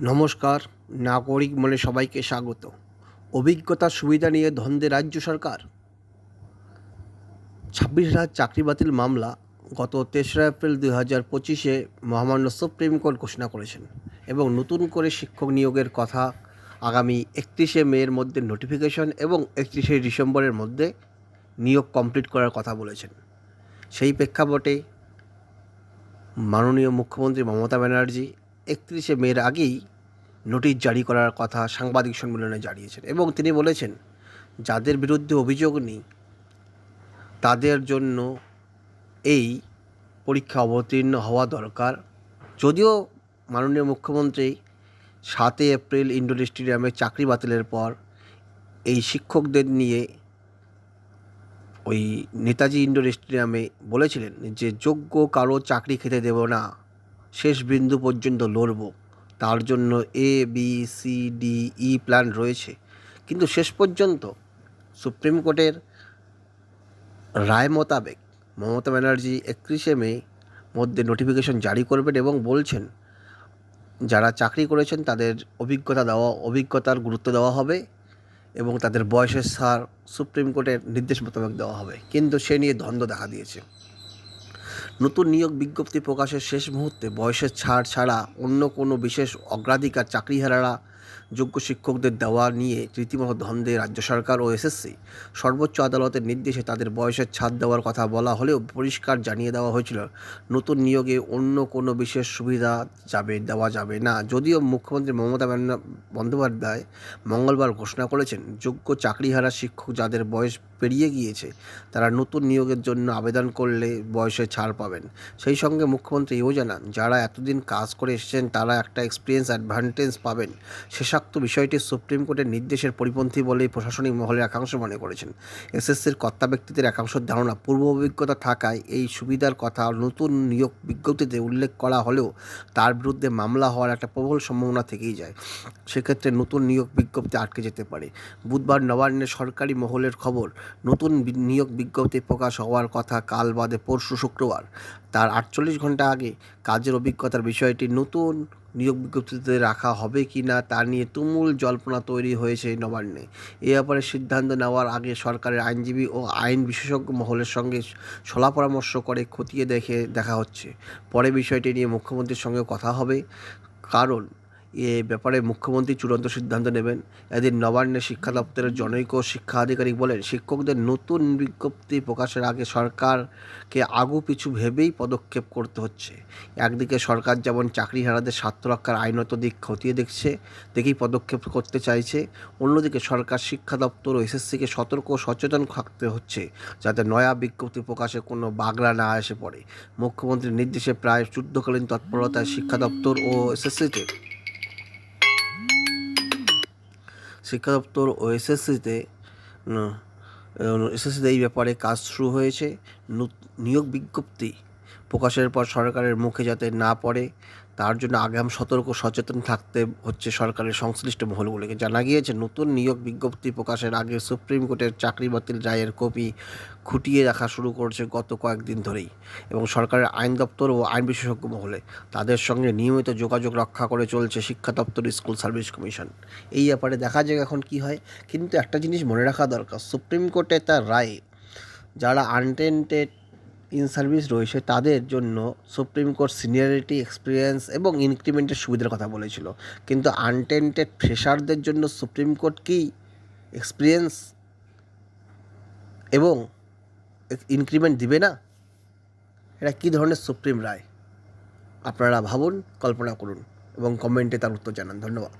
নমস্কার, নাগরিক মনে সবাইকে স্বাগত। অভিজ্ঞতার সুবিধা নিয়ে ধন্দে রাজ্য সরকার। ছাব্বিশ হাজার চাকরি বাতিল মামলা গত তেসরা এপ্রিল দুই হাজার পঁচিশে মহামান্য সুপ্রিম কোর্ট ঘোষণা করেছেন এবং নতুন করে শিক্ষক নিয়োগের কথা আগামী একত্রিশে মের মধ্যে নোটিফিকেশন এবং একত্রিশে ডিসেম্বরের মধ্যে নিয়োগ কমপ্লিট করার কথা বলেছেন। সেই প্রেক্ষাপটে মাননীয় মুখ্যমন্ত্রী মমতা ব্যানার্জি একত্রিশে মের আগেই নোটিশ জারি করার কথা সাংবাদিক সম্মেলনে জানিয়েছেন এবং তিনি বলেছেন, যাদের বিরুদ্ধে অভিযোগ নেই, তাদের জন্য এই পরীক্ষা অবতীর্ণ হওয়া দরকার। যদিও মাননীয় মুখ্যমন্ত্রী সাতই এপ্রিল ইন্ডোর স্টেডিয়ামে চাকরি বাতিলের পর এই শিক্ষকদের নিয়ে ওই নেতাজি ইন্ডোর স্টেডিয়ামে বলেছিলেন যে, যোগ্য কারও চাকরি খেতে দেব না। শেষ বিন্দু পর্যন্ত লড়ব। তার জন্য A B C D E plan রয়েছে। কিন্তু শেষ পর্যন্ত সুপ্রিম কোর্টের রায় মোতাবেক মমতা ব্যানার্জি একত্রিশে মে মধ্যে নোটিফিকেশন জারি করবেন এবং বলছেন, যারা চাকরি করেছেন তাদের অভিজ্ঞতা দেওয়া, অভিজ্ঞতার গুরুত্ব দেওয়া হবে এবং তাদের বয়সের সার সুপ্রিম কোর্টের নির্দেশ মোতাবেক দেওয়া হবে। কিন্তু সে নিয়ে দ্বন্দ্ব দেখা দিয়েছে। নতুন নিয়োগ বিজ্ঞপ্তি প্রকাশের শেষ মুহূর্তে বয়সের ছাড় ছাড়া অন্য কোনো বিশেষ অগ্রাধিকার চাকরিহারারা যোগ্য শিক্ষকদের দেওয়া নিয়ে রীতিমতো দ্বন্দ্বে রাজ্য সরকার ও এসএসসি সর্বোচ্চ আদালতের নির্দেশে তাদের বয়সের ছাড় দেওয়ার কথা বলা হলেও পরিষ্কার জানিয়ে দেওয়া হয়েছিল, নতুন নিয়োগে অন্য কোনো বিশেষ সুবিধা যাবে, দেওয়া যাবে না। যদিও মুখ্যমন্ত্রী মমতা বন্দ্যোপাধ্যায় মঙ্গলবার ঘোষণা করেছেন, যোগ্য চাকরিহারা শিক্ষক যাদের বয়স পেরিয়ে গিয়েছে, তারা নতুন নিয়োগের জন্য আবেদন করলে বয়সে ছাড় পাবেন। সেই সঙ্গে মুখ্যমন্ত্রী এও জানান, যারা এতদিন কাজ করে এসেছেন, তারা একটা এক্সপিরিয়েন্স অ্যাডভান্টেজ পাবেন। শেষাক্ত বিষয়টি সুপ্রিম কোর্টের নির্দেশের পরিপন্থী বলেই প্রশাসনিক মহলের একাংশ মনে করেছেন। এসএসসির কর্তা ব্যক্তিদের একাংশের ধারণা, পূর্ব অভিজ্ঞতা থাকায় এই সুবিধার কথা নতুন নিয়োগ বিজ্ঞপ্তিতে উল্লেখ করা হলেও তার বিরুদ্ধে মামলা হওয়ার একটা প্রবল সম্ভাবনা থেকেই যায়। সেক্ষেত্রে নতুন নিয়োগ বিজ্ঞপ্তি আটকে যেতে পারে। বুধবার নবান্নে সরকারি মহলের খবর, নতুন নিয়োগ বিজ্ঞপ্তি প্রকাশ হওয়ার কথা কাল বাদে পরশু শুক্রবার। তার আটচল্লিশ ঘণ্টা আগে কাজের অভিজ্ঞতার বিষয়টি নতুন নিয়োগ বিজ্ঞপ্তিতে রাখা হবে কি না তা নিয়ে তুমুল জল্পনা তৈরি হয়েছে নবান্নে। এ ব্যাপারে সিদ্ধান্ত নেওয়ার আগে সরকারের আইনজীবী ও আইন বিশেষজ্ঞ মহলের সঙ্গে সলা পরামর্শ করে খতিয়ে দেখে দেখা হচ্ছে। পরে বিষয়টি নিয়ে মুখ্যমন্ত্রীর সঙ্গে কথা হবে। কারণ এ ব্যাপারে মুখ্যমন্ত্রী চূড়ান্ত সিদ্ধান্ত নেবেন। এদিন নবান্নে শিক্ষা দপ্তরের জনৈক শিক্ষা আধিকারিক বলেন, শিক্ষকদের নতুন বিজ্ঞপ্তি প্রকাশের আগে সরকারকে আগু পিছু ভেবেই পদক্ষেপ করতে হচ্ছে। একদিকে সরকার যেমন চাকরি চাকরিহারাদের স্বার্থ রক্ষার আইনত দিক খতিয়ে দেখছে, দেখেই পদক্ষেপ করতে চাইছে। অন্যদিকে সরকার, শিক্ষা দপ্তর ও এসএসসিকে সতর্ক ও সচেতন থাকতে হচ্ছে, যাতে নয়া বিজ্ঞপ্তি প্রকাশে কোনো বাগড়া না এসে পড়ে। মুখ্যমন্ত্রীর নির্দেশে প্রায় যুদ্ধকালীন তৎপরতায় শিক্ষা দপ্তর ও এসএসসিতে শিক্ষা দপ্তর ও এসএসসিতে এসএসসিতে এই ব্যাপারে কাজ শুরু হয়েছে। নিয়োগ বিজ্ঞপ্তি। প্রকাশের পর সরকারের মুখে যাতে না পড়ে, তার জন্য আগাম সতর্ক, সচেতন থাকতে হচ্ছে সরকারের সংশ্লিষ্ট মহলগুলিকে। জানা গিয়েছে, নতুন নিয়োগ বিজ্ঞপ্তি প্রকাশের আগে সুপ্রিম কোর্টের চাকরি বাতিল রায়ের কপি খুঁটিয়ে রাখা শুরু করেছে গত কয়েকদিন ধরেই এবং সরকারের আইন দপ্তর ও আইন বিশেষজ্ঞ মহলে। তাদের সঙ্গে নিয়মিত যোগাযোগ রক্ষা করে চলছে শিক্ষা দপ্তর, স্কুল সার্ভিস কমিশন। এই ব্যাপারে দেখা যাক এখন কি হয়। কিন্তু একটা জিনিস মনে রাখা দরকার, সুপ্রিম কোর্টে তার রায়, যারা আনটেন্টেড ইন সার্ভিস রয়েছে তাদের জন্য সুপ্রিম কোর্ট সিনিয়রিটি, এক্সপিরিয়েন্স এবং ইনক্রিমেন্টের সুবিধার কথা বলেছিল। কিন্তু আনটেন্টেড ফ্রেশারদের জন্য সুপ্রিম কোর্ট কি এক্সপিরিয়েন্স এবং ইনক্রিমেন্ট দিবে না? এটা কী ধরনের সুপ্রিম রায়? আপনারা ভাবুন, কল্পনা করুন এবং কমেন্টে তার উত্তর জানান। ধন্যবাদ।